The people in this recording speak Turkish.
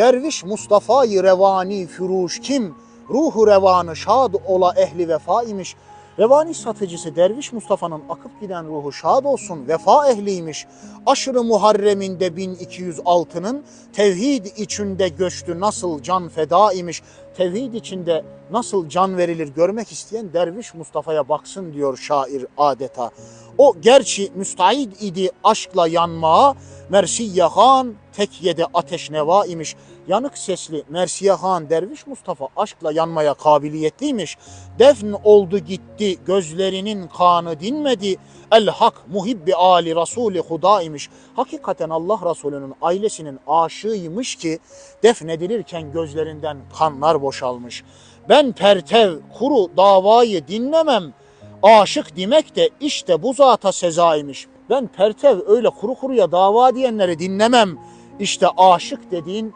Derviş Mustafa'yı revani füruş kim? Ruhu revanı şad ola ehli vefa imiş. Revani satıcısı Derviş Mustafa'nın akıp giden ruhu şad olsun vefa ehliymiş. Aşırı Muharrem'inde 1206'nın tevhid içinde göçtü nasıl can feda imiş. Tevhid içinde nasıl can verilir görmek isteyen Derviş Mustafa'ya baksın diyor şair adeta. O gerçi müstahid idi aşkla yanmaya, Mersiye Han tek yedi ateş neva imiş. Yanık sesli Mersiye Han Derviş Mustafa aşkla yanmaya kabiliyetliymiş. Defn oldu gitti gözlerinin kanı dinmedi. El hak muhibbi ali Resulü Huda imiş. Hakikaten Allah Resulü'nün ailesinin aşığıymış ki defnedilirken gözlerinden kanlar boşalmış. Ben pertev kuru davayı dinlemem. Aşık demek de işte bu zata sezaymış. Ben pertev öyle kuru kuruya dava diyenleri dinlemem. İşte aşık dediğin